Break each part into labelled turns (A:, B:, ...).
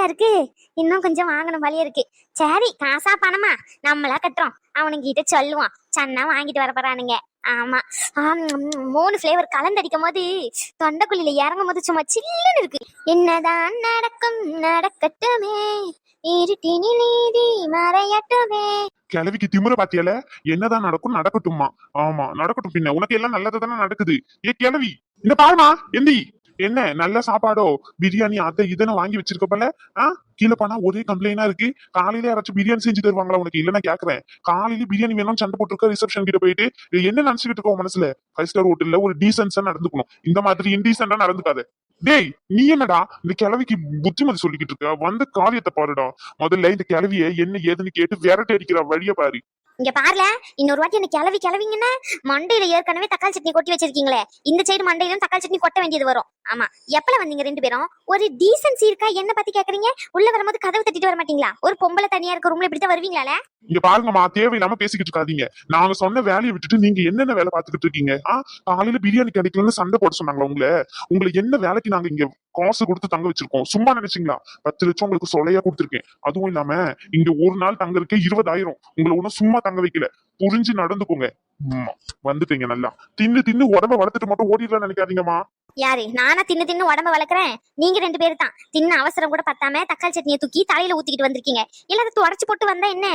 A: ஆ இருக்கு. இன்னும் கொஞ்சம் வாங்கணும் வழியா இருக்கு. சரி காசா பணமா? நம்மளா கட்டுறோம். அவனுங்க கிட்ட சன்னா வாங்கிட்டு வர போறானுங்க. ஆமா. மூணு ஃப்ளேவர் கலந்தடிக்கும் போது தொண்டைக்குழியில இறங்கும் போது சும்மா சில்லுன்னு இருக்கு. என்னதான் நடக்கும் நடக்கட்டுமே. இருட்டினி நீதி மறையட்டுமே.
B: கிழவிக்கு திமுற பாத்தியால? என்னதான் நடக்கும் நடக்கட்டுமா ஆமா நடக்கட்டும் பின்ன. உனக்கு எல்லாம் நல்லது தானே நடக்குது. ஏ கிழவி இந்த பாருமா எந்தி. என்ன நல்ல சாப்பாடோ? பிரியாணி அதை இதுன்னு வாங்கி வச்சிருக்க போல? ஆ? கீழே போனா ஒரே கம்ப்ளைண்டா இருக்கு. காலையில யாராச்சும் பிரியாணி செஞ்சு தருவாங்களா உனக்கு? இல்ல நான் கேக்குறேன் காலையில பிரியாணி வேணும்னு சண்டை போட்டுருக்க ரிசப்ஷன் கிட்ட போயிட்டு என்ன நினைச்சுக்கிட்டு இருக்கோம் மனசுல? ஃபைவ் ஸ்டார் ஹோட்டல்ல ஒரு டீசன்ஸா நடந்துக்கணும். இந்த மாதிரி இன்டீசென்டா நடந்துக்காத. டேய் நீ என்னடா இந்த கிழவிக்கு புத்திமதி சொல்லிக்கிட்டு இருக்க? வந்த காரியத்தை பாருடா. முதல்ல இந்த கிழவிய என்ன ஏதுன்னு கேட்டு விரட்டி அடிக்கிற வழிய பாரு.
A: இங்க பாருல இன்னொரு வாட்டி என்ன கிளவி கிளவிங்கன்னா மண்டையில ஏற்கனவே தக்காளி சட்னி கொட்டி வச்சிருக்கீங்களே. இந்த சைடு மண்டையில தக்காளி சட்னி கொட்ட வேண்டியது வரும். ஆமா எப்பல வந்தீங்க ரெண்டு பேரும்? ஒரு டீசன்சி இருக்கா? என்ன பத்தி கேக்குறீங்க? உள்ள வரும்போது கதவு தட்டிட்டு வர மாட்டீங்களா? ஒரு பொம்பளை தனியா இருக்க ரூம்ல இப்படித்தான் வருவீங்களா
B: இங்க பாருங்கம்மா தேவையில்லாம பேசிக்கிட்டு இருக்காதீங்க. நாங்க சொன்ன வேலையை விட்டுட்டு நீங்க என்னென்ன வேலை பாத்துக்கிட்டு இருக்கீங்க? ஆ காலையில பிரியாணி கிடைக்கலன்னு சண்டை போட சொன்னாங்களா உங்களை? உங்களுக்கு என்ன வேலைக்கு நாங்க இங்க காசு கொடுத்து தங்க வச்சிருக்கோம். சும்மா நினைச்சீங்களா? பத்து லட்சம் உங்களுக்கு சொலையா கொடுத்துருக்கேன். அதுவும் இல்லாம இங்க ஒரு நாள் தங்கறதுக்கு இருபதாயிரம். உங்களை ஒண்ணும் சும்மா தங்க வைக்கல. புரிஞ்சு நடந்துக்கோங்க. வந்துட்டீங்க நல்லா. தின்னு தின்னு உடம்ப வளர்த்துட்டு மட்டும் ஓடிடலாம் நினைக்காதீங்கம்மா.
A: யாரு? நானா தின்னு தின்னு உடம்ப வளர்க்குறேன்? நீங்க ரெண்டு பேரும் தான். தின்ன அவசரம் கூட பத்தாம தக்காளி சட்னியை தூக்கி தலையில ஊத்திக்கிட்டு வந்திருக்கீங்க. அதை உடச்சு போட்டு வந்தா என்ன?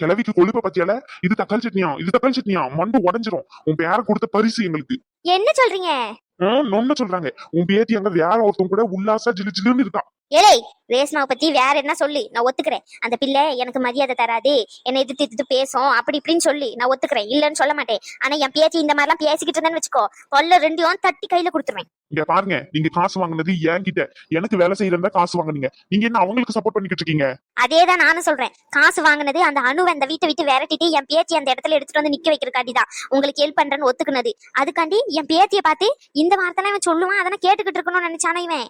B: கிழவிக்கு கொழுப்ப பத்தியால? இது தக்காளி சட்னியா? இது தக்காளி சட்னியா? மண்டு உடஞ்சிரும். உன் பேர கொடுத்த பரிசு எங்களுக்கு.
A: என்ன சொல்றீங்க?
B: நொண்ண சொல்றாங்க. உன் பேத்தி அங்க வேற ஒருத்தவங்க கூட உல்லாசா ஜிலு ஜிலுன்னு இருக்கான்.
A: ஏலே ரேஷ்மாவை பத்தி வேற என்ன சொல்லு? நான் ஒத்துக்கிறேன். அந்த பிள்ளை எனக்கு மரியாதை தராது. என்னை எதிர்த்து எதிர்த்து பேசும். அப்படி இப்படின்னு சொல்லி. நான் ஒத்துக்கிறேன். இல்லைன்னு சொல்ல மாட்டேன். ஆனா என் பேச்சு இந்த மாதிரிலாம் பேசிக்கிட்டு இருந்தேன்னு வச்சுக்கோ. கொல்ல ரெண்டையும் தட்டி கையில கொடுத்துருவேன்.
B: இங்க பாருங்க. நீங்க காசு வாங்குனது என்கிட்ட. எனக்கு வேலை செய்யறதா காசு வாங்குனீங்க. நீங்க என்ன அவங்களுக்கு சப்போர்ட் பண்ணிக்கிட்டு இருக்கீங்க?
A: அதேதான் நானும் சொல்றேன். காசு வாங்குனது அந்த அணுவை அந்த வீட்டை விட்டு விரட்டிட்டு என் பேத்தி அந்த இடத்துல எடுத்துட்டு வந்து நிக்க வைக்கிறக்காண்டி தான் உங்களுக்கு ஹெல்ப் பண்றேன்னு ஒத்துக்குனது. அதுக்காண்டி என் பேத்திய பார்த்து இந்த வார்த்தைலாம் இவன் சொல்லுவான். அதெல்லாம் கேட்டுக்கிட்டு இருக்கணும்னு நினைச்சானா இவன்?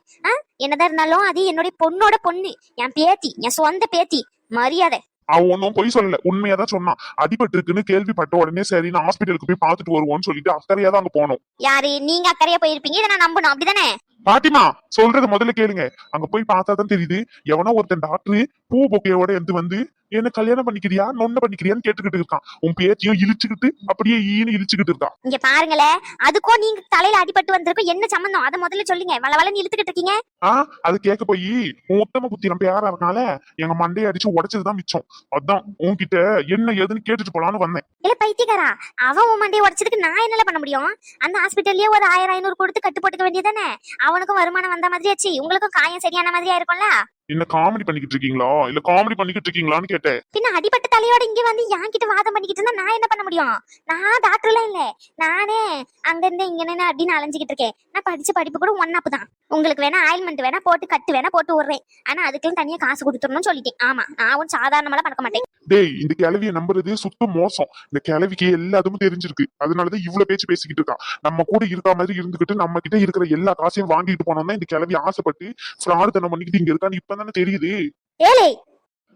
A: என்னதான் இருந்தாலும் அது என்னுடைய பொண்ணோட பொண்ணு என் பேத்தி என் சொந்த பேத்தி மரியாதை.
B: அவன் ஒன்னும் பொய் சொல்லல. உண்மையாதான் சொன்னான். அடிபட்டு இருக்குன்னு கேள்விப்பட்ட உடனே சரி நான் ஹாஸ்பிட்டலுக்கு போய் பார்த்துட்டு வருவோம்னு சொல்லிட்டு அக்கறையா தான் அங்க போனோம்.
A: யாரு? நீங்க அக்கறையா போயிருப்பீங்க? இதை நான் நம்பணும். அப்படிதானே?
B: பாத்திமா சொல்றது முதல்ல கேளுங்க. அங்க போய் பார்த்தா தான் தெரியுது. எவனோ ஒருத்தன் டாக்டர் பூ பொக்கையோட எடுத்து வந்து என்ன கல்யாணம் பண்ணிக்கிறியா? நொண்ண பண்ணிக்கிறியான்னு கேட்டுக்கிட்டு இருக்கான். உன் பேத்தியும் இழிச்சுக்கிட்டு அப்படியே ஈன்னு இழிச்சுக்கிட்டு இருக்கான்
A: இங்க பாருங்களே அதுக்கும் நீங்க தலையில அடிபட்டு வந்திருக்கும் என்ன சம்பந்தம்? அதை முதல்ல சொல்லுங்க. வள வளன்னு இழுத்துக்கிட்டு இருக்கீங்க.
B: ஆ அது கேட்க போய் உன் உத்தம புத்தி நம்ம யாரா இருக்கனால எங்க மண்டையை அடிச்சு உடைச்சதுதான் மிச்சம். அதான் உன்கிட்ட என்ன ஏதுன்னு கேட்டுட்டு போலான்னு வந்தேன்.
A: இல்ல பைத்தியக்காரா அவன் உன் மண்டையை உடைச்சதுக்கு நான் என்னல பண்ண முடியும்? அந்த ஹாஸ்பிட்டல்லயே ஒரு ஆயிரம் ஐநூறு கொடுத்து கட்டு போட்டுக்க வேண்டியதானே அவனுக்கும் வருமானம் வந்த மாதிரி ஆச்சு உங்களுக்கும் காயம் சரியான மாதிரியா இருக்கும்ல?
B: என்ன காமெடி பண்ணிக்கிட்டு இருக்கீங்களா? இல்ல காமெடி பண்ணிக்கிட்டு இருக்கீங்களான்னு கேட்டேன்.
A: பின்ன அடிபட்ட தலையோட இங்க வந்து என்கிட்ட வாதம் பண்ணிக்கிட்டு இருந்தா நான் என்ன பண்ண முடியும்? நான் டாக்டர்லாம் இல்ல. நானே அங்க இருந்து இங்க நின்று அப்படின்னு அலைஞ்சுக்கிட்டு இருக்கேன். நான் படிச்ச படிப்பு கூட ஒன் அப் தான். உங்களுக்கு வேணா ஆயில்மெண்ட் வேணா போட்டு கட்டு வேணா போட்டு விடுறேன். ஆனா அதுக்கெல்லாம் தனியா காசு கொடுத்துடணும்னு சொல்லிட்டேன். ஆமா நான் ஒன்றும் சாதாரணமெல்லாம் பறக்க மாட்டேன்.
B: டேய் இந்த கிழவிய நம்புறது சுத்த மோசம். இந்த கிழவிக்கு எல்லாத்துக்கும் தெரிஞ்சிருக்கு. அதனாலதான் இவ்வளவு பேச்சு பேசிக்கிட்டு இருக்கா. நம்ம கூட இருக்க மாதிரி இருந்துகிட்டு நம்ம கிட்ட இருக்கிற எல்லா காசையும் வாங்கிட்டு போனோம்னா இந்த கிழவி ஆசைப்பட்டு தனம் பண்ணிக்கிட்டு இங்க இருக்கான்னு இப்பதானே தெரியுது?
A: ஏலே!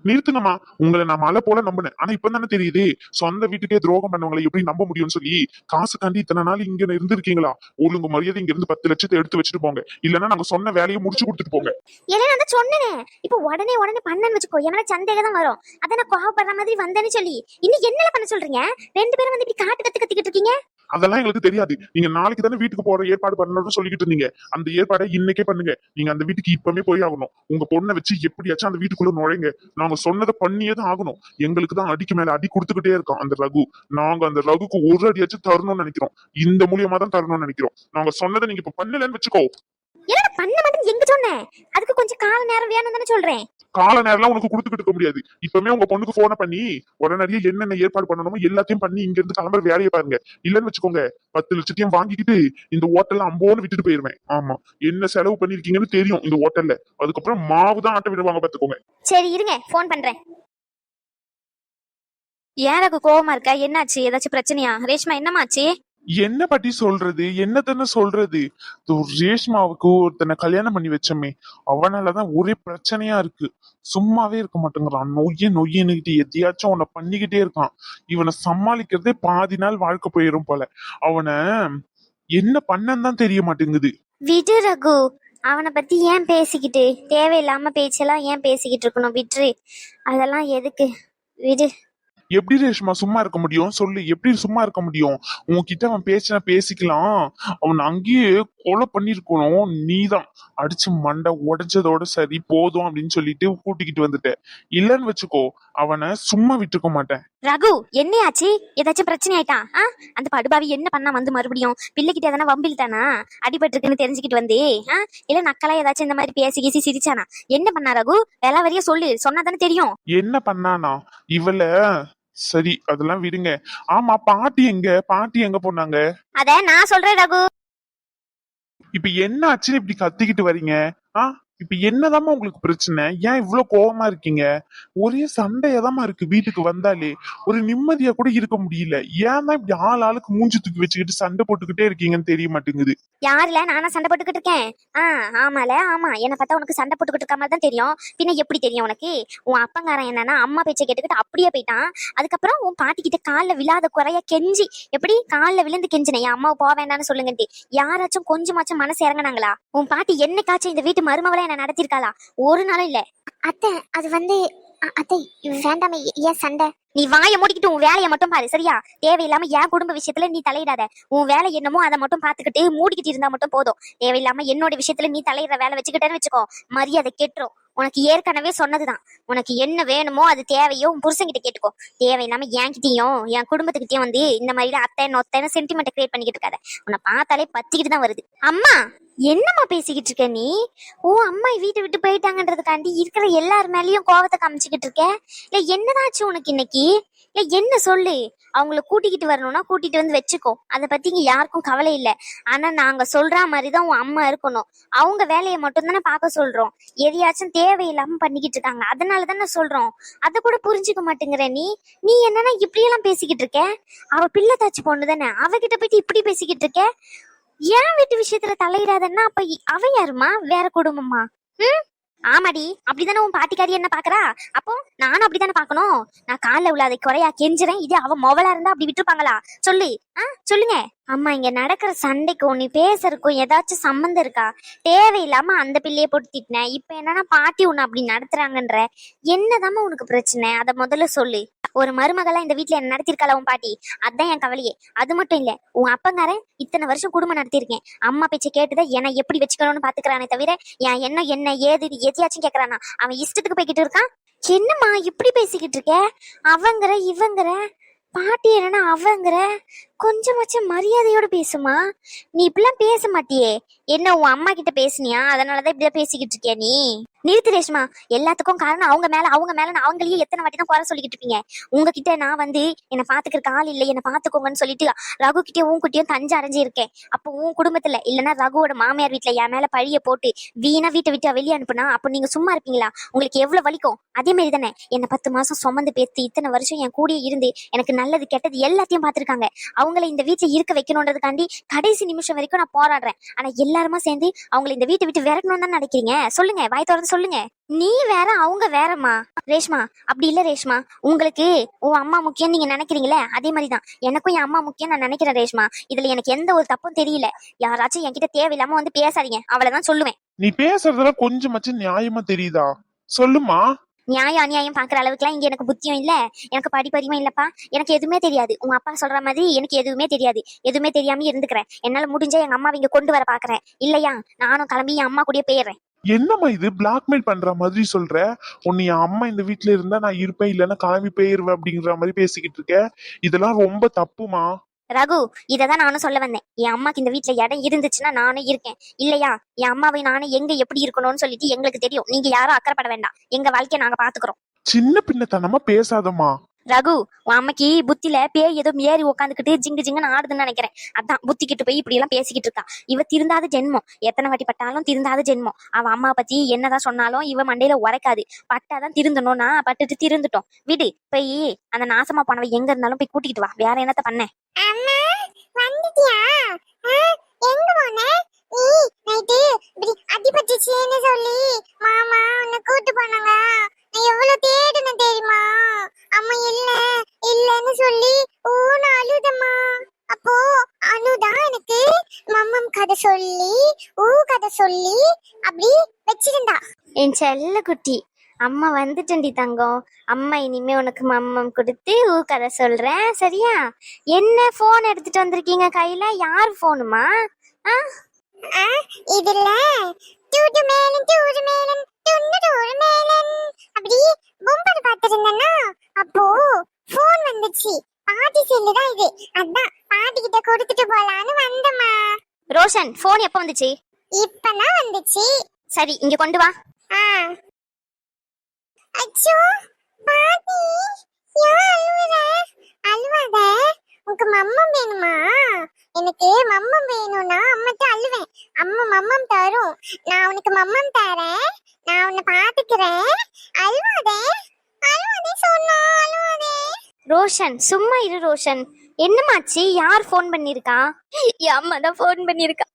B: நிறுத்துங்கம்மா. உங்களை நான் மலை போல நம்பினேன். ஆனா இப்ப தானே தெரியுது? சொந்த வீட்டுக்கே துரோகம் பண்ணவங்களை எப்படி நம்ப முடியும்னு சொல்லி காசுக்காண்டி இத்தனை நாள் இங்க இருந்திருக்கீங்களா? ஒழுங்கு மரியாதை இங்க இருந்து பத்து லட்சத்தை எடுத்து வச்சுட்டு போங்க. இல்லன்னா நாங்க சொன்ன வேலையை முடிச்சு கொடுத்துட்டு போங்க.
A: ஏன்னா சொன்னேனே. இப்போ உடனே உடனே பண்ணேன்னு வச்சுக்கோ. என் மேல சந்தேகம் தான் வரும். அதான் நான் கோவப்படுற மாதிரி வந்தேன்னு சொல்லி. இன்னும் என்னல பண்ண சொல்றீங்க? ரெண்டு பேரும் வந்து இப்படி காட்டு கத்து கத்திக்கிட்டு இருக்கீங்க?
B: அதெல்லாம் எங்களுக்கு தெரியாது. நீங்க நாளைக்கு தானே வீட்டுக்கு போற ஏற்பாடு பண்ணணும்னு சொல்லிக்கிட்டு இருந்தீங்க. அந்த ஏற்பாடை இன்னைக்கே பண்ணுங்க. நீங்க அந்த வீட்டுக்கு இப்பவுமே போய் ஆகணும். உங்க பொண்ணை வச்சு எப்படியாச்சும் அந்த வீட்டுக்குள்ள நுழைங்க. நாங்க சொன்னதை பண்ணியே தான் ஆகணும். எங்களுக்கு தான் அடிக்கு மேல அடி கொடுத்துக்கிட்டே இருக்கோம் அந்த ரகு. நாங்க அந்த ரகுக்கு ஒரு அடியாச்சும் தரணும்னு நினைக்கிறோம். இந்த மூலியமா தான் தரணும்னு நினைக்கிறோம். நாங்க சொன்னதை நீங்க இப்ப பண்ணலன்னு வச்சுக்கோ.
A: என்ன பண்ண மாட்டேன்னு எங்க சொன்னேன் அதுக்கு கொஞ்சம் கால நேரம் வேணும் தானே சொல்றேன்.
B: கால எல்லாம் உனக்கு கொடுத்துக்கிட்டு இருக்க முடியாது. இப்பவுமே உங்க பொண்ணுக்கு போன பண்ணி உடனடியே என்னென்ன ஏற்பாடு பண்ணணுமோ எல்லாத்தையும் பண்ணி இங்க இருந்து கிளம்புற வேலையை பாருங்க. இல்லன்னு வச்சுக்கோங்க பத்து லட்சத்தையும் வாங்கிக்கிட்டு இந்த ஹோட்டல்ல அம்போன்னு விட்டுட்டு போயிருவேன். ஆமா. என்ன செலவு பண்ணிருக்கீங்கன்னு தெரியும் இந்த ஹோட்டல்ல அதுக்கப்புறம் மாவு தான் ஆட்ட விடுவாங்க பாத்துக்கோங்க
A: சரி இருங்க. ஃபோன் பண்றேன். ஏன் எனக்கு கோவமா இருக்கா? என்னாச்சு? ஏதாச்சும் பிரச்சனையா? ரேஷ்மா என்னமாச்சு
B: என்ன பத்தி சொல்றது? என்னதுன்னு சொல்றது? ரேஷ்மாவுக்கு ஒருத்தனை கல்யாணம் பண்ணி வச்சோமே அவனாலதான் ஒரே பிரச்சனையா இருக்கு. சும்மாவே இருக்க மாட்டேங்கிறான். நொய்ய நொய்யன்னுகிட்டு எதையாச்சும் அவனை பண்ணிக்கிட்டே இருக்கான். இவனை சமாளிக்கிறதே பாதி நாள் வாழ்க்கை போயிரும் போல. அவனை என்ன பண்ணன்னு தான் தெரிய மாட்டேங்குது.
A: விடு ரகு. அவனை பத்தி ஏன் பேசிக்கிட்டு? தேவையில்லாம பேச்செல்லாம் ஏன் பேசிக்கிட்டு இருக்கணும்? விட்டுரு. அதெல்லாம் எதுக்கு? விடு.
B: எப்படி ரேஷ்மா சும்மா இருக்க முடியும்? சொல்லு எப்படி சும்மா இருக்க முடியும்? உன்கிட்ட அவன் பேசினா பேசிக்கலாம். அவன் அங்கேயே கொலை பண்ணிருக்கணும். நீதான். அடிச்சு மண்டை உடைஞ்சதோட சரி போதும் அப்படின்னு சொல்லிட்டு கூட்டிக்கிட்டு வந்துட்ட. இல்லன்னு வச்சுக்கோ அவனை சும்மா விட்டுக்க மாட்டேன்.
A: ரகு என்னையாச்சு? ஏதாச்சும் பிரச்சனை ஆயிட்டா? ஆ? அந்த படுபாவி என்ன பண்ணா வந்து மறுபடியும்? பிள்ளைகிட்ட எதனா வம்பில் தானா? அடிபட்டிருக்குன்னு தெரிஞ்சுக்கிட்டு வந்து. ஆ? இல்ல நக்கலா ஏதாச்சும் இந்த மாதிரி பேசி கீசி சிரிச்சானா? என்ன பண்ணா ரகு? வேலை வரைய சொல்லு. சொன்னா தானே தெரியும்.
B: என்ன பண்ணானா? இவள சரி அதெல்லாம் விடுங்க. ஆமா பாட்டி எங்க? பாட்டி எங்க போனாங்க?
A: அத நான் சொல்றேன் ரகு.
B: இப்ப என்ன ஆச்சுன்னு இப்படி கத்திக்கிட்டு வரீங்க? ஆ? இப்ப என்னதாம்மா உங்களுக்கு பிரச்சனை? ஏன் இவ்வளவு கோவமா இருக்கீங்க? ஒரே சண்டையதாம்மா இருக்கு வீட்டுக்கு வந்தாலே. ஒரு நிம்மதியா கூட இருக்க முடியல. ஏன் தான் இப்படி ஆள் ஆளுக்கு மூஞ்சி தூக்கி வச்சுக்கிட்டு சண்டை போட்டுக்கிட்டே இருக்கீங்கன்னு தெரிய மாட்டேங்குது.
A: யாருல? நானா சண்டை போட்டுக்கிட்டு இருக்கேன். ஆ ஆமால ஆமா. என்ன பார்த்தா உனக்கு சண்டை போட்டுக்கிட்டு இருக்க மாதிரி தான் தெரியும். பின்ன எப்படி தெரியும் உனக்கு? உன் அப்பங்காரன் என்னன்னா அம்மா பேச்சை கேட்டுக்கிட்டு அப்படியே போயிட்டான். அதுக்கப்புறம் உன் பாட்டி கிட்ட காலில் விழாத குறைய கெஞ்சி எப்படி? காலில் விழுந்து கெஞ்சினேன் என் அம்மாவை போக வேண்டாம்னு சொல்லுங்கன்ட்டு. யாராச்சும் கொஞ்சமாச்சும் மனசு இறங்குனாங்களா? உன் பாட்டி என்னைக்காச்சும் இந்த வீட்டு மருமவளை என்ன நடத்திருக்காளா ஒரு நாளும் இல்ல. அத்தை அது வந்து அத்தை வேண்டாமே ஏன் சண்டை? நீ வாயை மூடிக்கிட்டு உன் வேலையை மட்டும் பாரு சரியா? தேவையில்லாம என் குடும்ப விஷயத்துல நீ தலையிடாத. உன் வேலை என்னமோ அதை மட்டும் பாத்துக்கிட்டு மூடிக்கிட்டு இருந்தா மட்டும் போதும். தேவையில்லாம என்னோட விஷயத்துல நீ தலையிடுற வேலை வச்சுக்கிட்டேன்னு வச்சுக்கோ. மரியாதை கெட்டுரும். உனக்கு ஏற்கனவே சொன்னதுதான். உனக்கு என்ன வேணுமோ அது தேவையோ உன் புருஷன்கிட்ட கேட்டுக்கோ. தேவையில்லாம என்கிட்டயும் என் குடும்பத்துக்கிட்டயும் வந்து இந்த மாதிரி அத்தை நொத்தைன்னு சென்டிமெண்ட் கிரியேட் பண்ணிக்கிட்டு இருக்காத. உன்னை பார்த்தாலே பத்திக்கிட்டு தான் வருது. அம்மா! என்னம்மா பேசிக்கிட்டு இருக்க நீ? ஓ அம்மா வீட்டை விட்டு போயிட்டாங்கன்றதுக்காண்டி இருக்கிற எல்லார் மேலயும் கோவத்தை காமிச்சுக்கிட்டு இருக்க? இல்ல என்னதாச்சு உனக்கு இன்னைக்கு? இல்ல என்ன சொல்லு? அவங்கள கூட்டிக்கிட்டு வரணும்னா கூட்டிட்டு வந்து வச்சுக்கோ. அதை பத்தி இங்க யாருக்கும் கவலை இல்ல. ஆனா நாங்க சொல்ற மாதிரி தான் உன் அம்மா இருக்கணும். அவங்க வேலையை மட்டும் தானே பார்க்க சொல்றோம். எதையாச்சும் தேவையில்லாம பண்ணிக்கிட்டு இருக்காங்க. அதனால தானே சொல்றோம். அதை கூட புரிஞ்சுக்க மாட்டேங்கிற நீ? நீ என்னன்னா இப்படியெல்லாம் பேசிக்கிட்டு இருக்க? அவ பிள்ளை தாச்சு பொண்ணு தானே அவகிட்ட போயிட்டு இப்படி பேசிக்கிட்டு இருக்க? ஏன் வீட்டு விஷயத்துல தலையிடாதன்னா அப்ப அவ யாருமா வேற குடும்பமா ம்? ஆமாடி. அப்படிதானே உன் பாட்டிக்காரி என்ன பாக்குறா? அப்போ நானும் அப்படிதானே பாக்கணும். நான் காலைல உள்ள அதை குறையா கெஞ்சுறேன் இது அவ மொவலா இருந்தா அப்படி விட்டுருப்பாங்களா? சொல்லு. ஆ சொல்லுங்க. அம்மா இங்க நடக்கிற சண்டைக்கும் நீ பேசுறதுக்கும் ஏதாச்சும் சம்மந்தம் இருக்கா? தேவையில்லாம அந்த பிள்ளைய போட்டு திட்டினேன் இப்ப என்னன்னா பாட்டி உன்னை அப்படி நடத்துறாங்கன்ற. என்னதாம்மா உனக்கு பிரச்சனை? அதை முதல்ல சொல்லு. ஒரு மருமகளா இந்த வீட்டுல என்ன நடத்திருக்காள உன் பாட்டி? அதான் என் கவலையே. அது மட்டும் இல்ல உன் அப்பங்காரன் இத்தனை வருஷம் குடும்பம் நடத்தியிருக்கேன். அம்மா பேச்சை கேட்டுதான் என்னை எப்படி வச்சுக்கணும்னு பாத்துக்கிறானே தவிர என் என்ன என்ன ஏது எதையாச்சும் கேக்குறானா? அவன் இஷ்டத்துக்கு போய்கிட்டு இருக்கான்? என்னம்மா இப்படி பேசிக்கிட்டு இருக்க? அவங்கிற இவங்கிற பாட்டி என்னன்னா அவங்கிற. கொஞ்சமாச்சும் மரியாதையோட பேசுமா? நீ இப்பெல்லாம் பேச மாட்டியே. என்ன உன் அம்மா கிட்ட பேசுனியா? அதனாலதான் இப்படிதான் பேசிக்கிட்டு இருக்கியா நீ? நிறுத்து ரேஷ்மா. எல்லாத்துக்கும் காரணம் அவங்க மேல அவங்க மேல நான் அவங்களையே எத்தனை வாட்டி தான் குறை சொல்லிக்கிட்டு இருப்பீங்க. உங்ககிட்ட நான் வந்து என்னை பாத்துக்கிறக்கு ஆள் இல்லை என்னை பாத்துக்கோங்கன்னு சொல்லிட்டு ரகு கிட்டே உன் குட்டியும் தஞ்சு அடைஞ்சு இருக்கேன். அப்போ உன் குடும்பத்துல இல்லைன்னா ரகுவோட மாமியார் வீட்டுல என் மேல பழிய போட்டு வீணா வீட்டை விட்டு வெளியே அனுப்புனா அப்போ நீங்க சும்மா இருப்பீங்களா? உங்களுக்கு எவ்வளவு வலிக்கும்? அதே மாதிரி தானே என்னை பத்து மாசம் சுமந்து பேத்து இத்தனை வருஷம் என் கூடயே இருந்து எனக்கு நல்லது கெட்டது எல்லாத்தையும் பார்த்திருக்காங்க அவங்கள இந்த வீட்டுல இருக்க வைக்கணுன்றதுக்காண்டி கடைசி நிமிஷம் வரைக்கும் நான் போராடுறேன். ஆனா எல்லாருமா சேர்ந்து அவங்கள இந்த வீட்டை விட்டு விரட்டணும் தான் நினைக்கிறீங்க? சொல்லுங்க வாய் திறந்து சொல்லுங்க. நீ வேற அவங்க வேறம்மா. ரேஷ்மா அப்படி இல்ல ரேஷ்மா. உங்களுக்கு உன் அம்மா முக்கியம் நீங்க நினைக்கிறீங்களே அதே மாதிரிதான். எனக்கும் என் அம்மா முக்கியம் நான் நினைக்கிறேன் ரேஷ்மா இதுல எனக்கு எந்த ஒரு தப்பும் தெரியல. யாராச்சும் என்கிட்ட தேவையில்லாம வந்து பேசாதீங்க. அவ்வளவுதான் சொல்லுவேன்.
B: நீ பேசுறதுல கொஞ்சமாச்சும் நியாயமா தெரியுதா? சொல்லுமா
A: நியாயம் அநியாயம் பாக்குற அளவுக்குலாம் இங்க எனக்கு புத்தியும் இல்ல. எனக்கு படிப்பறிவும் இல்லப்பா. எனக்கு எதுவுமே தெரியாது. உங்க அப்பா சொல்ற மாதிரி எனக்கு எதுவுமே தெரியாது. எதுவுமே தெரியாம இருந்துக்கிறேன். என்னால முடிஞ்சா எங்க அம்மாவை இங்க கொண்டு வர பாக்குறேன். இல்லையா? நானும் கிளம்பி என் அம்மா கூடயே போயிடுறேன்.
B: என்னம்மா இது? பிளாக்மெயில் பண்ற மாதிரி சொல்ற? உன்னை என் அம்மா இந்த வீட்ல இருந்தா நான் இருப்பேன் இல்லைன்னா கிளம்பி போயிருவேன் அப்படிங்கிற மாதிரி பேசிக்கிட்டு இருக்க? இதெல்லாம் ரொம்ப தப்புமா?
A: ரகு இததான் நானும் சொல்ல வந்தேன். என் அம்மாக்கு இந்த வீட்டில் இடம் இருந்துச்சுன்னா நானும் இருக்கேன். இல்லையா? என் அம்மாவை நானும் எங்க எப்படி இருக்கணும்னு சொல்லிட்டு எங்களுக்கு தெரியும். நீங்க யாரும் அக்கறைப்பட வேண்டாம். எங்க வாழ்க்கையை நாங்க பாத்துக்கிறோம்.
B: சின்ன பின்னத்தனமா பேசாதம்மா.
A: ரகு உன் அம்மைக்கு புத்தில பேய் ஏதோ ஏறி உட்காந்துக்கிட்டு ஜிங்கு ஜிங்குன்னு ஆடுதுன்னு நினைக்கிறேன். அதான் புத்திக்கிட்டு போய் இப்படி எல்லாம் பேசிக்கிட்டு இருக்கா. இவ திருந்தாத ஜென்மம். எத்தனை வாட்டி பட்டாலும் திருந்தாத ஜென்மம். அவ அம்மா பத்தி என்னதான் சொன்னாலும் இவ மண்டையில உரைக்காது. பட்டாதான் திருந்தணும்னா பட்டுட்டு திருந்துட்டோம். விடு போய் அந்த நாசமா போனவ எங்க இருந்தாலும் போய் கூட்டிக்கிட்டு வா. வேற என்னத்த பண்ண?
C: அடிபட்டுச்சுன்னு சொல்லி மாமா உன்னை கூட்டு போனாங்க. எவ்வளவு தேடுனேன் தெரியுமா? அம்மா இல்ல இல்லன்னு சொல்லி ஊன அழுதம்மா. அப்போ அனுதான் எனக்கு மம்மம் கதை சொல்லி ஊ கதை சொல்லி அப்படி வச்சிருந்தா.
A: என் செல்ல குட்டி அம்மா வந்துட்டேன்டி தங்கம். அம்மா இனிமே உனக்கு மம்மம் கொடுத்து ஊ கதை சொல்றேன் சரியா? என்ன போன் எடுத்துட்டு வந்திருக்கீங்க கையில? யார் போனுமா
C: ஆ, இதுல டூடு மேலன் டூடு மேலன் துண்ணு டூடு மேலன். அப்படி பொம்பர் பார்த்திருந்தேன்னா அப்போ ஃபோன் வந்துச்சு. பாட்டி செல்லு தான் இது. அதான் பாட்டி கிட்ட கொடுத்துட்டு போலான்னு வந்தம்மா.
A: ரோஷன் போன் எப்போ வந்துச்சு?
C: இப்பதான் வந்துச்சு.
A: சரி இங்க கொண்டு வா.
C: ஆ. அச்சோ பாட்டி ஏன் அழுவுற? அழுவாத. உனக்கு மம்மம் வேணுமா? எனக்கு மம்மம் வேணும்னா அம்மாட்ட அழுவேன். அம்மா மம்மம் தரும். நான் உனக்கு மம்மம் தரேன். நான் உன்னை பாத்துக்கிறேன் அழுவாதே. அழுவாதே சொன்னா அழுவாதே.
A: ரோஷன் சும்மா இரு ரோஷன். என்னமாச்சு? யார் ஃபோன் பண்ணிருக்கா என் அம்மா தான் ஃபோன் பண்ணிருக்கா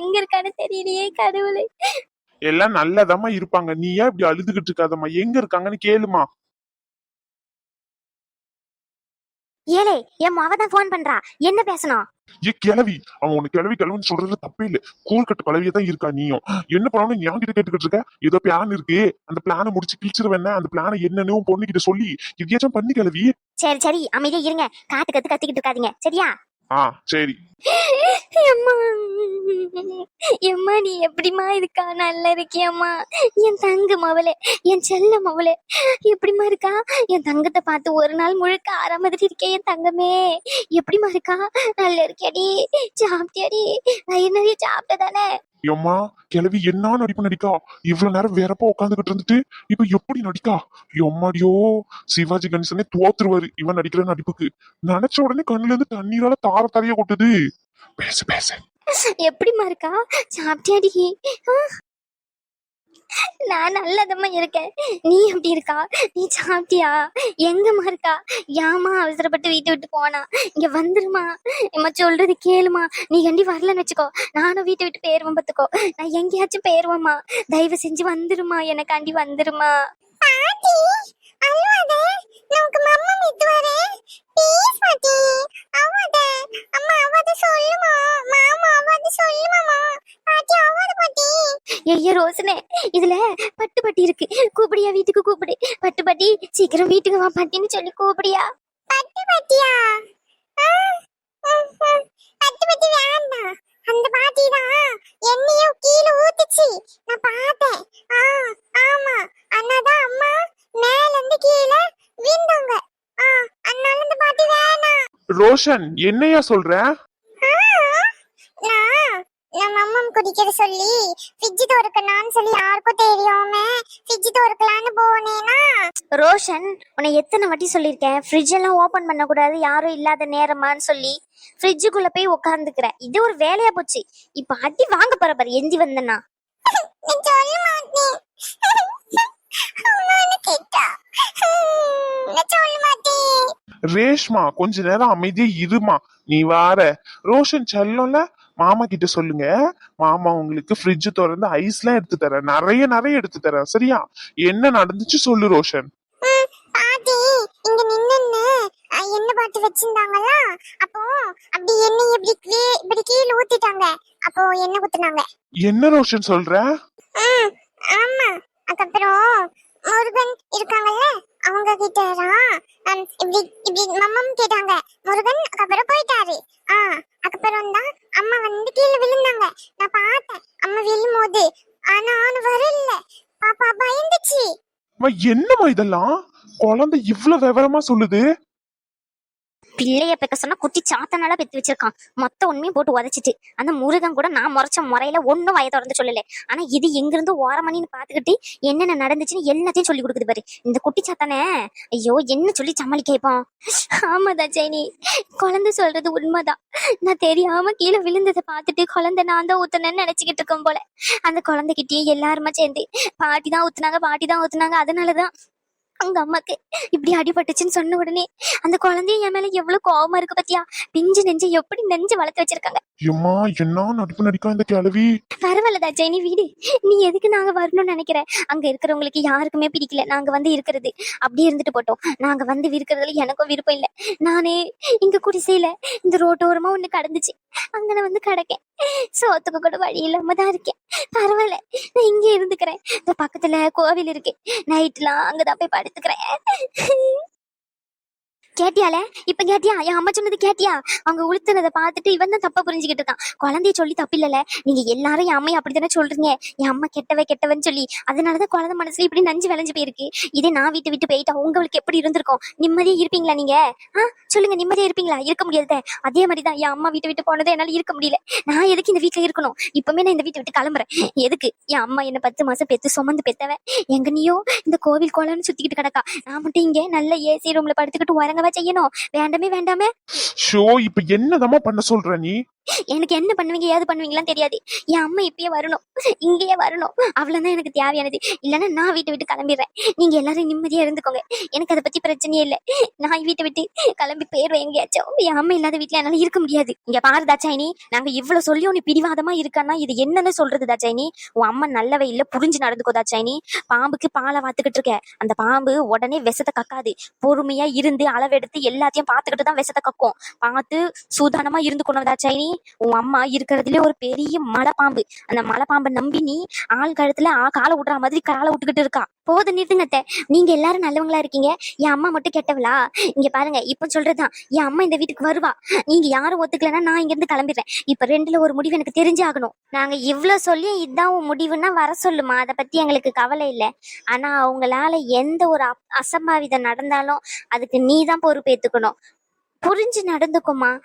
A: எங்க இருக்கான்னு தெரியலையே கடவுளே.
B: எல்லாம் நல்லதாம்மா இருப்பாங்க. நீ ஏன் இப்படி அழுதுகிட்டு இருக்காதம்மா? எங்க இருக்காங்கன்னு கேளுமா.
A: ஏலே என் மாவ தான் ஃபோன் பண்றா. என்ன பேசணும்?
B: ஏ கிளவி அவன் உனக்கு கிளவி கிளவின்னு சொல்றதுல தப்பே இல்ல. கூழ்கட்டு கலவியா தான் இருக்கா நீயும். என்ன பண்ணணும்? நீ என்கிட்ட கேட்டுக்கிட்டு இருக்க? ஏதோ பிளான் இருக்கு. அந்த பிளானை முடிச்சு கிழிச்சிருவேன் அந்த பிளானை என்னன்னு உன் பொண்ணுகிட்ட சொல்லி எதையாச்சும் பண்ணி கிளவி
A: சரி சரி அமைதியா இருங்க. காத்து கத்து கத்திக்கிட்டு இருக்காதீங்க. சரியா?
B: ஆ சரி.
A: எம்மா எம்மா நீ எப்படிம்மா இருக்கா? நல்லா இருக்கியம்மா? என் தங்க மவளே என் செல்ல மவளே எப்படிம்மா இருக்கா? என் தங்கத்தை பார்த்து ஒரு நாள் முழுக்க ஆற மாதிரி என் தங்கமே. எப்படிம்மா இருக்கா? நல்லா இருக்கியாடி? சாப்பிட்டியாடி? வயிறு நிறைய சாப்பிட்ட தானே
B: எம்மா கிளவி என்ன நடிப்பு நடிக்கா? இவ்வளவு நேரம் வேறப்பா உட்காந்துகிட்டு இருந்துட்டு இப்ப எப்படி நடிக்கா? எம்மாடியோ சிவாஜி கணேசனே தோத்துருவாரு இவன் நடிக்கிற நடிப்புக்கு. நினைச்ச உடனே கண்ணுல இருந்து தண்ணீரால தார தாரைய கொட்டுது. பேச பேச.
A: எப்படிம்மா இருக்கா? சாப்பிட்டியாடி. நான் நல்லதம்மா இருக்கேன். நீ எப்படி இருக்கா? நீ சாப்பிட்டியா? எங்கம்மா இருக்கா? ஏமா அவசரப்பட்டு வீட்டை விட்டு போனா? இங்க வந்துருமா? எம்மா சொல்றது கேளுமா? நீ கண்டி வரலன்னு வச்சுக்கோ. நானும் வீட்டை விட்டு போயிருவேன் பார்த்துக்கோ. நான் எங்கேயாச்சும் போயிருவேம்மா. தயவு செஞ்சு வந்துருமா. எனக்காண்டி வந்துருமா. ஐயா ரோசனே இதுல பட்டு பட்டி இருக்கு. கூப்பிடியா வீட்டுக்கு கூப்பிடு. பட்டு பட்டி சீக்கிரம் வீட்டுக்கு வா பட்டின்னு சொல்லி கூப்பிடியா.
C: பட்டு பட்டியா. பட்டு பட்டி வேண்டாம் அந்த பாட்டி தான் என்னையும் கீழே ஊத்துச்சு. நான் பார்த்தேன். ஆ ஆமா. அண்ணாதான் அம்மா. மேல இருந்து கீழே விழுந்தாங்க ஆ அதனால இந்த பாட்டி வேணாம்
B: ரோஷன் என்னையா சொல்ற?
C: ஆ, நான் நான் மம்மம் குடிக்கிற சொல்லி ஃப்ரிட்ஜ் திறக்கணும்னு சொல்லி யாருக்கும் தெரியாம ஃப்ரிட்ஜ் திறக்கலான்னு போனேனா.
A: ரோஷன் உன்னை எத்தனை வாட்டி சொல்லியிருக்கேன் ஃப்ரிட்ஜ் எல்லாம் ஓபன் பண்ணக்கூடாது யாரும் இல்லாத நேரமான்னு சொல்லி ஃப்ரிட்ஜுக்குள்ள போய் உட்காந்துக்கிற இது ஒரு வேலையா போச்சு. இப்ப அடி வாங்க போற பாரு எந்தி வந்தனா.
C: நான் சொல்ல மாட்டேன்.
B: ரேஷ்மா கொஞ்ச நேரம் அமைதியா இருமா. நீ வார. ரோஷன் செல்லம்ல மாமா கிட்ட சொல்லுங்க. மாமா உங்களுக்கு ஃப்ரிட்ஜ் திறந்து ஐஸ்லாம் எடுத்து தரேன். நிறைய நிறைய எடுத்து தரேன். சரியா? என்ன நடந்துச்சு சொல்லு ரோஷன்.
C: ம், பாட்டி வச்சிருந்தாங்களா? அப்போ அப்படி எண்ணெய் இப்படி இப்படி கீழே ஊத்திட்டாங்க. அப்போ எண்ணெய் ஊத்துனாங்க.
B: என்ன ரோஷன் சொல்ற?
C: ஆமா. அதுக்கப்புறம் முருகன் இருக்காங்கல்ல அவங்க கிட்ட தான் இப்படி இப்படி மம்மம் கேட்டாங்க. முருகன் அதுக்கப்புறம் போயிட்டாரு. ஆ அதுக்கப்புறம் தான் அம்மா வந்து கீழே விழுந்தாங்க. நான் பார்த்தேன். அம்மா விழும்போது ஆனா அவனு வரல. பாப்பா பயந்துச்சு.
B: என்னமா இதெல்லாம்? குழந்தை இவ்வளவு விவரமா சொல்லுது?
A: பிள்ளைய பெக்க சொன்னா குட்டி சாத்தனால பெத்து வச்சிருக்கான். மொத்த உண்மையும் போட்டு உதச்சிட்டு. அந்த முருகன் கூட நான் முறைச்ச முறையில ஒண்ணும் வய தொடர்ந்து சொல்லல. ஆனா இது எங்கிருந்து ஓரமணின்னு பாத்துக்கிட்டு என்னென்ன நடந்துச்சுன்னு எல்லாத்தையும் சொல்லி கொடுக்குது பாரு. இந்த குட்டி சாத்தானே ஐயோ என்ன சொல்லி சமாளி இப்போ ஆமாதா ஜெயினி. குழந்தை சொல்றது உண்மைதான். நான் தெரியாம கீழே விழுந்ததை பார்த்துட்டு குழந்தை நான் தான் ஊத்துனேன்னு நினைச்சுக்கிட்டு இருக்கோம் போல. அந்த குழந்தைகிட்டயே எல்லாருமா சேர்ந்து பாட்டி தான் ஊத்துனாங்க பாட்டி தான் ஊத்துனாங்க. அதனாலதான் அவங்க அம்மாக்கு இப்படி அடிபட்டுச்சுன்னு சொன்ன உடனே அந்த குழந்தைய என் மேல எவ்வளவு கோவமா இருக்கு பத்தியா? பிஞ்சு நெஞ்சு எப்படி நெஞ்சு வளர்த்து வச்சிருக்காங்க?
B: எம்மா என்ன? நடிப்பு நடிக்கா இந்த கிழவி?
A: பரவாயில்லடா ஜெனி வீடு. நீ எதுக்கு நாங்க வரணும்னு நினைக்கிற? அங்க இருக்கிறவங்களுக்கு யாருக்குமே பிடிக்கல. நாங்க வந்து இருக்கிறது. அப்படியே இருந்துட்டு போட்டோம். நாங்க வந்து இருக்கிறதுல எனக்கும் விருப்பம் இல்ல. நானே இங்க குடிசையில இந்த ரோட்டோரமா ஒண்ணு கடந்துச்சு. அங்க நான் வந்து கிடக்கேன். சோத்துக்கு கூட வழி இல்லாம தான் இருக்கேன். பரவாயில்ல நான் இங்கே இருந்துக்கிறேன். இந்த பக்கத்துல கோவில் இருக்கு. நைட்லாம் அங்கதான் போய் படுத்துக்கிறேன். கேட்டியால? இப்ப கேட்டியா? என் அம்மா சொன்னது கேட்டியா? அவங்க உளுத்துனதை பார்த்துட்டு இவன் தான் தப்பா புரிஞ்சுக்கிட்டு இருக்கான். குழந்தைய சொல்லி தப்பில்லல நீங்க எல்லாரும் என் அம்மையை அப்படித்தானே சொல்றீங்க? என் அம்மா கெட்டவ கெட்டவன்னு சொல்லி. அதனாலதான் குழந்தை மனசுல இப்படி நஞ்சு விளைஞ்சு போயிருக்கு. இதே நான் வீட்டு விட்டு போயிட்டா உங்களுக்கு எப்படி இருந்திருக்கும்? நிம்மதியா இருப்பீங்களா நீங்க? ஆ? சொல்லுங்க நிம்மதியா இருப்பீங்களா? இருக்க முடியாது அதே மாதிரிதான் என் அம்மா வீட்டை விட்டு போனதை என்னால இருக்க முடியல. நான் எதுக்கு இந்த வீட்டுல இருக்கணும்? இப்பவுமே நான் இந்த வீட்டை விட்டு கிளம்புறேன். எதுக்கு? என் அம்மா என்ன பத்து மாசம் பெத்து சுமந்து பெத்தவன். எங்க நீயோ இந்த கோவில் கோலம்னு சுத்திக்கிட்டு கிடக்கா. நான் மட்டும் இங்க நல்ல ஏசி ரூம்ல படுத்துக்கிட்டு உறங்கவா செய்யணும்? வேண்டாமே வேண்டாமே.
B: ஷோ இப்ப என்னதாம்மா பண்ண சொல்ற நீ?
A: எனக்கு என்ன பண்ணுவீங்க ஏது பண்ணுவீங்களான்னு தெரியாது. என் அம்மா இப்பயே வரணும். இங்கேயே வரணும். அவ்வளவுதான் எனக்கு தேவையானது. இல்லைன்னா நான் வீட்டை விட்டு கிளம்பிடுறேன். நீங்க எல்லாரும் நிம்மதியா இருந்துக்கோங்க. எனக்கு அதை பத்தி பிரச்சனையே இல்லை. நான் வீட்டை விட்டு கிளம்பி போயிடுவேன் எங்கேயாச்சும். என் அம்மா இல்லாத வீட்டுல என்னால இருக்க முடியாது. இங்க பாரு தாச்சாயினி நாங்க இவ்வளவு சொல்லி உன்னை பிடிவாதமா இருக்கான்னா இது என்னன்னு சொல்றது தாச்சாயினி உன் அம்மா நல்லவே இல்ல. புரிஞ்சு நடந்துக்கோ தாச்சாயினி பாம்புக்கு பாலை வாத்துக்கிட்டு இருக்க. அந்த பாம்பு உடனே விஷத்தை கக்காது. பொறுமையா இருந்து அளவெடுத்து எல்லாத்தையும் பார்த்துக்கிட்டு தான் விஷத்தை கக்கும். பார்த்து சூதானமா இருந்துக்கணும் தாச்சாயினி உன் அம்மா இருக்கிறதுலே ஒரு பெரிய மலைப்பாம்பு. அந்த மலைப்பாம்பை நம்பி நீ ஆள் கழுத்துல ஆ காலை விடுற மாதிரி காலை விட்டுக்கிட்டு இருக்கா. போது நிறுத்துங்க நீங்க எல்லாரும் நல்லவங்களா இருக்கீங்க. என் அம்மா மட்டும் கெட்டவளா? இங்க பாருங்க இப்ப சொல்றதுதான். என் அம்மா இந்த வீட்டுக்கு வருவா. நீங்க யாரும் ஒத்துக்கலன்னா நான் இங்க இருந்து கிளம்பிடுறேன் இப்ப ரெண்டுல ஒரு முடிவு எனக்கு தெரிஞ்சு ஆகணும். நாங்க இவ்வளவு சொல்லி இதான் உன் முடிவுன்னா வர சொல்லுமா? அதை பத்தி எங்களுக்கு கவலை இல்லை. ஆனா அவங்களால எந்த ஒரு அப்- அசம்பாவிதம் நடந்தாலும் அதுக்கு நீ தான் பொறுப்பேத்துக்கணும். புரிஞ்சு நடந்துக்குமா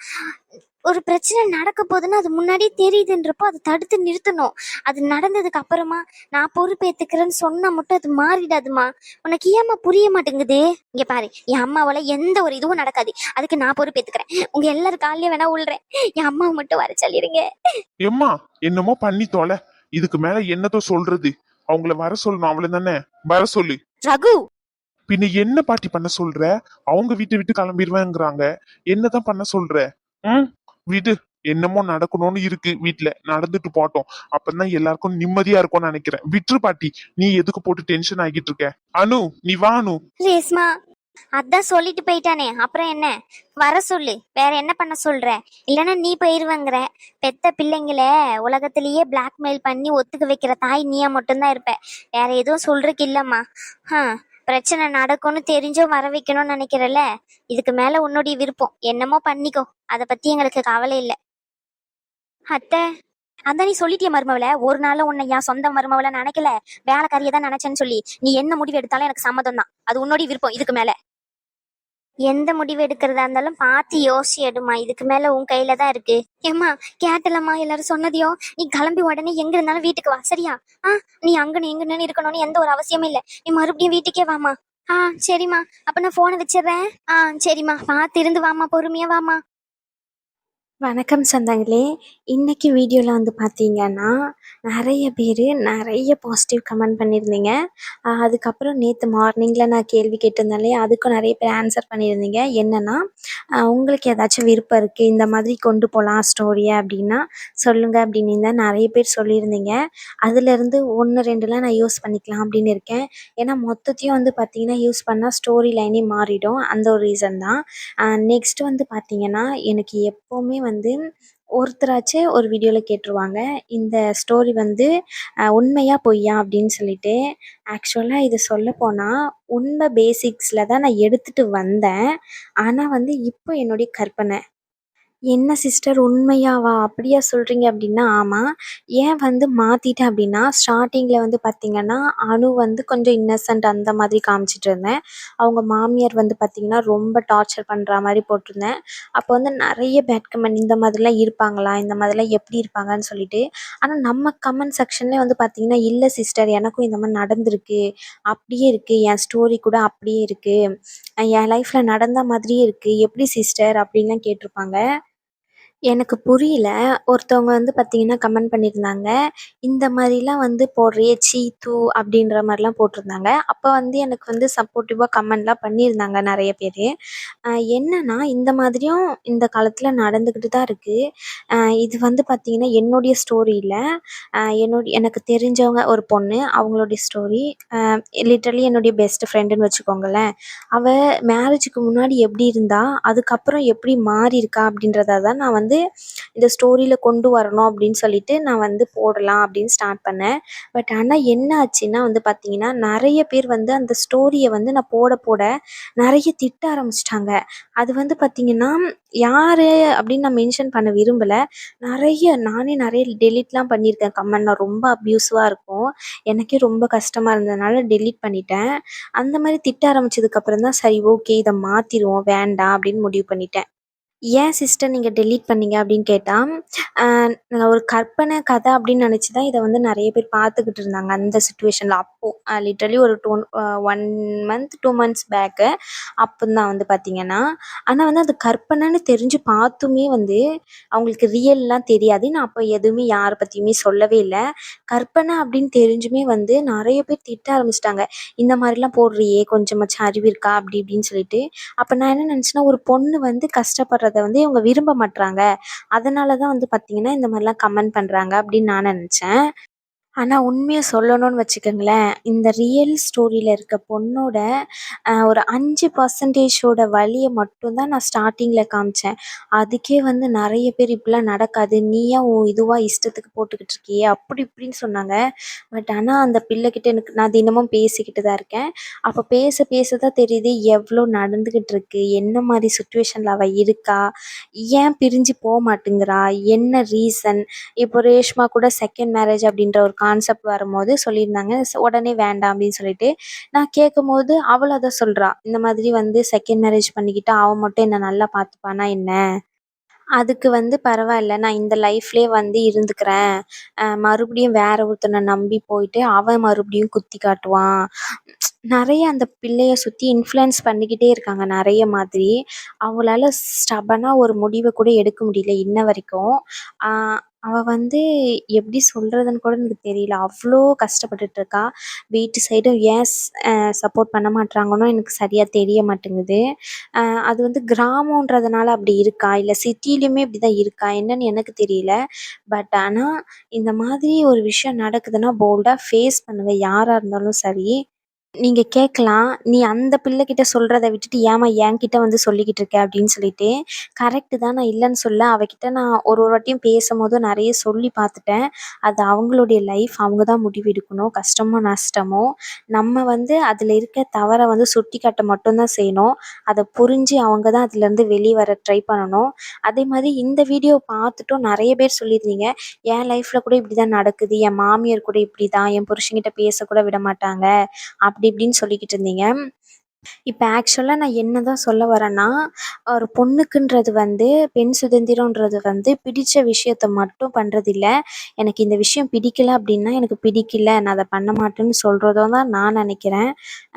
A: ஒரு பிரச்சனை நடக்க போகுதுன்னு அது முன்னாடியே தெரியுதுன்றப்போ அதை தடுத்து நிறுத்தணும். அது நடந்ததுக்கு அப்புறமா நான் பொறுப்பேத்துக்கிறேன்னு சொன்னா மட்டும் அது மாறிடாதுமா. உனக்கு ஏமா புரிய மாட்டேங்குது? இங்க பாரு என் அம்மாவால எந்த ஒரு இதுவும் நடக்காது. அதுக்கு நான் பொறுப்பேத்துக்கிறேன். உங்க எல்லாரும் காலையில வேணா உள்றேன் என் அம்மாவை மட்டும் வர சொல்லிடுங்க
B: எம்மா என்னமோ பண்ணி தொலை. இதுக்கு மேல என்னதோ சொல்றது. அவங்கள வர சொல்லணும் அவ்வளவு தானே வர சொல்லு.
A: ரகு!
B: பின்ன என்ன பாட்டி பண்ண சொல்ற? அவங்க வீட்டை விட்டு கிளம்பிடுவேங்கிறாங்க என்னதான் பண்ண சொல்ற? ம்? விடு என்னமோ நடக்கணும்னு இருக்கு வீட்டுல நடந்துட்டு போட்டோம் அப்பதான் எல்லாருக்கும் நிம்மதியா இருக்கும்னு நினைக்கிறேன். விட்டுரு பாட்டி. நீ எதுக்கு போட்டு டென்ஷன் ஆகிட்டு இருக்க? அனு நீ வா அனு.
A: ரேஸ்மா அதான் சொல்லிட்டு போயிட்டானே. அப்புறம் என்ன? வர சொல்லு. வேற என்ன பண்ண சொல்ற? இல்லனா நீ போயிருவங்கிற. பெத்த பிள்ளைங்கள உலகத்திலேயே பிளாக்மெயில் பண்ணி ஒத்துக்க வைக்கிற தாய் நீயா மட்டும்தான் இருப்ப. வேற எதுவும் சொல்றதுக்கு இல்லம்மா. ஹ பிரச்சனை நடக்கும்னு தெரிஞ்சும் வர வைக்கணும்னு நினைக்கிறல இதுக்கு மேல உன்னுடைய விருப்பம். என்னமோ பண்ணிக்கோ. அதை பத்தி எங்களுக்கு கவலை இல்லை. அத்தை அதான் நீ சொல்லிட்டிய மருமவள. ஒரு நாள் உன்னை என் சொந்த மருமவள நினைக்கல. வேலைக்காரியை தான் நினைச்சேன்னு சொல்லி. நீ என்ன முடிவு எடுத்தாலும் எனக்கு சம்மதம் தான் அது உன்னுடைய விருப்பம் இதுக்கு மேல. எந்த முடிவு எடுக்கிறதா இருந்தாலும் பார்த்து யோசி எடுமா இதுக்கு மேல உன் கையில தான் இருக்கு. ஏம்மா கேட்டலம்மா எல்லாரும் சொன்னதையோ நீ கிளம்பி உடனே எங்க இருந்தாலும் வீட்டுக்கு வா. சரியா? ஆ நீ அங்கன்னு எங்கன்னு இருக்கணும்னு எந்த ஒரு அவசியமும் இல்லை. நீ மறுபடியும் வீட்டுக்கே வாமா ஆ சரிம்மா. அப்ப நான் போனை வச்சிடுறேன். ஆ சரிம்மா. பார்த்து இருந்து வாமா பொறுமையா வாமா
D: வணக்கம் சொந்தங்களே. இன்னைக்கு வீடியோவில் வந்து பார்த்தீங்கன்னா நிறைய பேர் நிறைய பாசிட்டிவ் கமெண்ட் பண்ணியிருந்தீங்க. அதுக்கப்புறம் நேற்று மார்னிங்கில் நான் கேள்வி கேட்டிருந்தாலே அதுக்கும் நிறைய பேர் ஆன்சர் பண்ணியிருந்தீங்க. என்னென்னா உங்களுக்கு ஏதாச்சும் விருப்பம் இருக்குது இந்த மாதிரி கொண்டு போகலாம் ஸ்டோரியை அப்படின்னா சொல்லுங்கள் அப்படின்னு தான் நிறைய பேர் சொல்லியிருந்தீங்க. அதுலேருந்து ஒன்று ரெண்டுலாம் நான் யூஸ் பண்ணிக்கலாம் அப்படின்னு இருக்கேன். ஏன்னா மொத்தத்தையும் வந்து பார்த்தீங்கன்னா யூஸ் பண்ணால் ஸ்டோரி லைனே மாறிடும். அந்த ஒரு ரீசன் தான். நெக்ஸ்ட் வந்து பார்த்தீங்கன்னா எனக்கு எப்போவுமே வந்து ஒருத்தராச்சும் ஒரு வீடியோவில் கேட்டுருவாங்க. இந்த ஸ்டோரி வந்து உண்மையாக உண்மையா பொய்யா அப்படின்னு சொல்லிட்டு ஆக்சுவலாக இது சொல்லப்போனால் உண்மை பேசிக்ஸில் தான் நான் எடுத்துகிட்டு வந்தேன். ஆனால் வந்து இப்போ என்னுடைய கற்பனை என்ன சிஸ்டர் உண்மையாவா? அப்படியா சொல்கிறீங்க அப்படின்னா ஆமாம் ஏன் வந்து மாற்றிட்டேன் அப்படின்னா ஸ்டார்டிங்கில் வந்து பார்த்திங்கன்னா அணு வந்து கொஞ்சம் இன்னசென்ட் அந்த மாதிரி காமிச்சிட்டு இருந்தேன். அவங்க மாமியார் வந்து பார்த்திங்கன்னா ரொம்ப டார்ச்சர் பண்ணுற மாதிரி போட்டிருந்தேன். அப்போ வந்து நிறைய பேட் கமெண்ட் இந்த மாதிரிலாம் இருப்பாங்களா? இந்த மாதிரிலாம் எப்படி இருப்பாங்கன்னு சொல்லிட்டு. ஆனால் நம்ம கமெண்ட் செக்ஷன்லேயே வந்து பார்த்திங்கன்னா இல்லை சிஸ்டர் எனக்கும் இந்த மாதிரி நடந்திருக்கு. அப்படியே இருக்குது என் ஸ்டோரி கூட அப்படியே இருக்குது என் லைஃப்பில் நடந்த மாதிரியே இருக்குது எப்படி சிஸ்டர் அப்படின்லாம் கேட்டிருப்பாங்க. எனக்கு புரியல. ஒருத்தவங்க வந்து பார்த்தீங்கன்னா, கமெண்ட் பண்ணியிருந்தாங்க. இந்த மாதிரிலாம் வந்து போடுறியே சீ, தூ அப்படின்ற மாதிரிலாம் போட்டிருந்தாங்க. அப்போ வந்து எனக்கு வந்து சப்போர்ட்டிவாக கமெண்ட்லாம் பண்ணியிருந்தாங்க நிறைய பேர் என்னன்னா, இந்த மாதிரியும் இந்த காலத்தில் நடந்துக்கிட்டு தான் இருக்குது இது வந்து பார்த்தீங்கன்னா, என்னுடைய ஸ்டோரியில் என்னுடைய எனக்கு தெரிஞ்சவங்க ஒரு பொண்ணு. அவங்களுடைய ஸ்டோரி. அ லிட்டரலி என்னுடைய பெஸ்ட் ஃப்ரெண்டுன்னு வச்சுக்கோங்களேன். அவள் மேரேஜுக்கு முன்னாடி எப்படி இருந்தா, அதுக்கப்புறம் எப்படி மாறியிருக்கா அப்படின்றத தான் நான் வந்து இந்த ஸ்டோரியில் கொண்டு வரணும் அப்படின்னு சொல்லிட்டு நான் வந்து போடலாம் அப்படின்னு ஸ்டார்ட் பண்ணேன். பட் ஆனால் என்ன ஆச்சுன்னா வந்து பார்த்தீங்கன்னா, நிறைய பேர் வந்து அந்த ஸ்டோரியை வந்து நான் போட போட நிறைய திட்ட ஆரம்பிச்சிட்டாங்க அது வந்து பார்த்தீங்கன்னா, யார் அப்படின்னு நான் மென்ஷன் பண்ண விரும்பல. நிறைய நானே நிறைய டெலிட்லாம் பண்ணியிருக்கேன் கமெண்ட்லாம் ரொம்ப அப்யூஸிவாக இருக்கும். எனக்கே ரொம்ப கஷ்டமாக இருந்ததுனால டெலீட் பண்ணிட்டேன். அந்த மாதிரி திட்ட ஆரம்பிச்சதுக்கப்புறம் தான் சரி ஓகே இதை மாற்றிடுவோம் வேண்டாம் அப்படின்னு முடிவு பண்ணிட்டேன். "ஏன் சிஸ்டர் நீங்கள் டெலீட் பண்ணீங்க?" அப்படின்னு கேட்டால் நான் ஒரு கற்பனை கதை அப்படின்னு நினச்சி தான் இதை வந்து நிறைய பேர் பார்த்துக்கிட்டு இருந்தாங்க அந்த சுச்சுவேஷனில் அப்போது லிட்டரலி ஒரு ton one month two months back அப்பந்தான் வந்து பார்த்தீங்கன்னா. ஆனால் வந்து அது கற்பனைன்னு தெரிஞ்சு பார்த்துமே வந்து அவங்களுக்கு ரியல்லாம் தெரியாது. நான் அப்போ எதுவுமே யாரை பற்றியுமே சொல்லவே இல்லை கற்பனை அப்படின்னு தெரிஞ்சுமே வந்து நிறைய பேர் திட்ட ஆரம்பிச்சிட்டாங்க "இந்த மாதிரிலாம் போடுறியே கொஞ்சமாச்சும் அறிவு இருக்கா?" அப்படி இப்படின்னு சொல்லிட்டு. அப்போ நான் என்ன நெனச்சேன்னா, ஒரு பொண்ணு வந்து கஷ்டப்படுறத வந்து இவங்க விரும்ப மாட்றாங்க. அதனால தான் வந்து பார்த்தீங்கன்னா, இந்த மாதிரிலாம் கமெண்ட் பண்றாங்க அப்படின்னு நான் நினச்சேன் ஆனால் உண்மையை சொல்லணும்னு வச்சுக்கோங்களேன், இந்த ரியல் ஸ்டோரியில் இருக்க பொண்ணோட ஒரு 5% வலிய மட்டும் தான் நான் ஸ்டார்ட்டிங்கில காமிச்சேன். அதுக்கே வந்து நெறைய பேர் "இப்படிலாம் நடக்காது. நீ ஏன் உன் இதுவா இஷ்டத்துக்கு போட்டுக்கிட்டு இருக்கியே?" அப்படி இப்படின்னு சொன்னாங்க. பட் ஆனா அந்த பிள்ளைகிட்ட எனக்கு நான் தினமும் பேசிக்கிட்டு தான் இருக்கேன். அப்ப பேச பேச தான் தெரியுது எவ்வளோ நடந்துகிட்டு இருக்கு. என்ன மாரி சுச்சுவேஷனில் அவ இருக்கா? ஏன் பிரிஞ்சு போ மாட்டேங்கிறா? என்ன ரீசன்? இப்போ ரேஷ்மா கூட செகண்ட் மேரேஜ் அப்படின்ற ஒரு கான்செப்ட் வரும்போது சொல்லியிருந்தாங்க. உடனே வேண்டாம் அப்படின்னு சொல்லிட்டு. நான் கேட்கும்போது அவள் அதை சொல்றா. இந்த மாதிரி வந்து செகண்ட் மேரேஜ் பண்ணிக்கிட்டு அவன் மட்டும் என்ன நல்லா பார்த்துப்பானா என்ன? அதுக்கு வந்து பரவாயில்ல. நான் இந்த லைஃப்லேயே வந்து இருந்துக்கிறேன். மறுபடியும் வேற ஒருத்தனை நம்பி போயிட்டு அவன் மறுபடியும் குத்தி காட்டுவான். நிறைய அந்த பிள்ளைய சுற்றி இன்ஃப்ளூயன்ஸ் பண்ணிக்கிட்டே இருக்காங்க நிறைய மாதிரி. அவங்களால ஸ்டபனா ஒரு முடிவை கூட எடுக்க முடியல இன்ன வரைக்கும். அவள் வந்து எப்படி சொல்கிறதுன்னு கூட எனக்கு தெரியல. அவ்வளோ கஷ்டப்பட்டுட்டு இருக்கா. வீட்டு சைடும் ஏன் சப்போர்ட் பண்ண மாட்றாங்கன்னும் எனக்கு சரியாக தெரிய மாட்டேங்குது. அது வந்து கிராமன்றதுனால அப்படி இருக்கா? சிட்டிலேயுமே இப்படி தான் இருக்கா? என்னன்னு எனக்கு தெரியல. பட் ஆனால் இந்த மாதிரி ஒரு விஷயம் நடக்குதுன்னா போல்டாக ஃபேஸ் பண்ணுங்கள் யாராக இருந்தாலும் சரி. நீங்க கேட்கலாம், "நீ அந்த பிள்ளைகிட்ட சொல்றத விட்டுட்டு ஏம்மா என்கிட்ட வந்து சொல்லிக்கிட்டு இருக்க?" அப்படின்னு சொல்லிட்டு. கரெக்ட் தான் நான் இல்லன்னு சொல்லல. அவகிட்ட நான் ஒரு ஒரு வாட்டியும் பேசும்போதும் நெறைய சொல்லி பார்த்துட்டேன். அது அவங்களுடைய லைஃப். அவங்க தான் முடிவு எடுக்கணும். கஷ்டமோ, நஷ்டமோ. நம்ம வந்து அதுல இருக்க தவற வந்து சுட்டிக்காட்ட மட்டும் தான் செய்யணும். அத புரிஞ்சு அவங்க தான் அதுலேருந்து வெளிய வர ட்ரை பண்ணணும். அதே மாரி இந்த வீடியோ பார்த்துட்டும் நெறைய பேர் சொல்லியிருந்தீங்க, "என் லைஃப்ல கூட இப்படி தான் நடக்குது. என் மாமியார் கூட இப்படி தான். என் புருஷன்கிட்ட பேசக்கூட விட மாட்டாங்க." அப்படி இப்படின்னு சொல்லிக்கிட்டு இருந்தீங்க. இப்ப ஆக்சுவலா நான் என்ன தான் சொல்ல வரேன்னா, ஒரு பொண்ணுக்குன்றது வந்து பெண் சுதந்திரம்ன்றது வந்து பிடிச்ச விஷயத்த மட்டும் பண்றதில்ல. எனக்கு இந்த விஷயம் பிடிக்கல அப்படின்னா, எனக்கு பிடிக்கல. நான் அத பண்ண மாட்டேன்னு சொல்றதும் தான் நான் நெனைக்கிறேன்.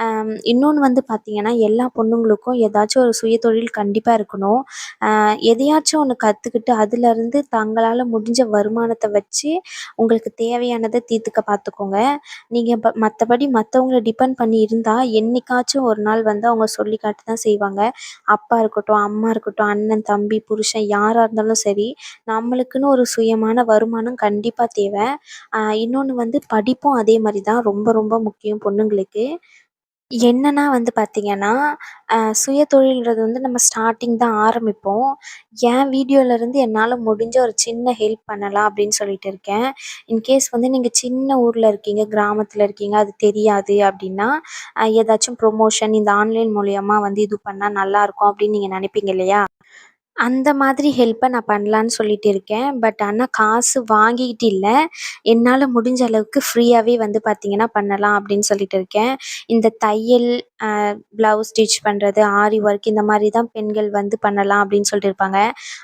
D: அம் இன்னொன்னு வந்து பார்த்தீங்கன்னா, எல்லா பொண்ணுங்களுக்கும் ஏதாச்சும் ஒரு சுயதொழில் கண்டிப்பா இருக்கணும். அ எதையாச்சும் ஒண்ணு கத்துக்கிட்டு அதுலருந்து தங்களால முடிஞ்ச வருமானத்த வச்சு, உங்களுக்கு தேவையானத தீர்த்துக்க பார்த்துக்கோங்க. நீங்க ப மத்தபடி மத்தவங்கள டிபெண்ட் பண்ணி இருந்தா, என்னைக்காச்சும் ஒரு நாள் நாள் வந்து அவங்க சொல்லி காட்ட தான் செய்வாங்க. அப்பா இருக்கட்டும், அம்மா இருக்கட்டும், அண்ணன், தம்பி, புருஷன் யாரா இருந்தாலும் சரி, நம்மளுக்குன்னு ஒரு சுயமான வருமானம் கண்டிப்பா தேவை இன்னொன்று இன்னொன்னு வந்து படிப்பும் அதே மாதிரி தான் ரொம்ப ரொம்ப முக்கியம் பொண்ணுங்களுக்கு. என்னன்னா வந்து பார்த்தீங்கன்னா, அ சுயதொழில்ன்றது வந்து நம்ம ஸ்டார்ட்டிங் தான் ஆரம்பிப்போம். என் வீடியோலருந்து என்னால முடிஞ்ச ஒரு சின்ன ஹெல்ப் பண்ணலாம் அப்படின்னு சொல்லிட்டு இருக்கேன். இன்கேஸ் வந்து நீங்க சின்ன ஊர்ல இருக்கீங்க, கிராமத்துல இருக்கீங்க, அது தெரியாது அப்படின்னா, அ ஏதாச்சும் ப்ரொமோஷன் இந்த ஆன்லைன் மூலியமா வந்து இது பண்ணா நல்லாயிருக்கும் அப்படின்னு நீங்க நினைப்பீங்க இல்லையா? அந்த மாதிரி ஹெல்ப்பை நான் பண்ணலான்னு சொல்லிட்டு இருக்கேன். பட் ஆனா காசு வாங்கிக்கிட்டு இல்ல. என்னால முடிஞ்ச அளவுக்கு ஃப்ரீயாவே வந்து பார்த்தீங்கன்னா பண்ணலாம் அப்படின்னு சொல்லிட்டு இருக்கேன். இந்த தையல், அ ப்ளவுஸ் ஸ்டிச் பண்றது, ஆரி ஒர்க் இந்த மாரி தான் பெண்கள் வந்து பண்ணலாம் அப்படின்னு சொல்லிட்டு இருப்பாங்க.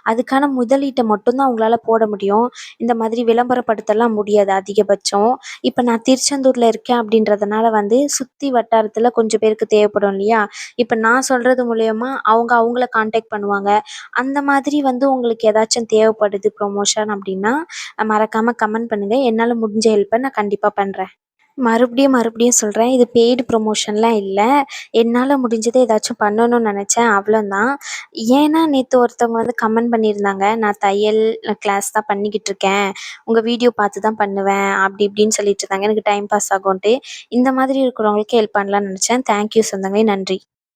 D: அதுக்கான முதலீட்ட மட்டும் தான் போட முடியும். இந்த மாதிரி விளம்பரப்படுத்தலாம் முடியாது அதிகபட்சம். இப்ப நான் திருச்செந்தூர்ல இருக்கேன் அப்படின்றதுனால வந்து சுத்தி வட்டாரத்துல கொஞ்சம் பேருக்கு தேவைப்படும் இல்லையா? இப்ப நான் சொல்றது மூலியமா அவங்க அவங்கள கான்டாக்ட் பண்ணுவாங்க. அந்த மாதிரி வந்து உங்களுக்கு ஏதாச்சும் தேவைப்படுது ப்ரொமோஷன் அப்படின்னா மறக்காமல் கமெண்ட் பண்ணுங்கள் என்னால் முடிஞ்ச ஹெல்ப்பை நான் கண்டிப்பாக பண்ணுறேன் மறுபடியும் மறுபடியும் சொல்கிறேன் இது பெய்டு ப்ரொமோஷன்லாம் இல்லை. என்னால் முடிஞ்சதை ஏதாச்சும் பண்ணணும்னு நினச்சேன். அவ்வளோதான் ஏன்னா நேற்று ஒருத்தவங்க வந்து கமெண்ட் பண்ணியிருந்தாங்க. நான் தையல் கிளாஸ் தான் பண்ணிக்கிட்டு இருக்கேன். உங்கள் வீடியோ பார்த்து தான் பண்ணுவேன். அப்படி இப்படின்னு சொல்லிட்டு இருந்தாங்க. எனக்கு டைம் பாஸ் ஆகும்ன்ட்டு இந்த மாதிரி இருக்கிறவங்களுக்கு ஹெல்ப் பண்ணலாம்னு நினச்சேன். தேங்க்யூ சொந்தங்க நன்றி.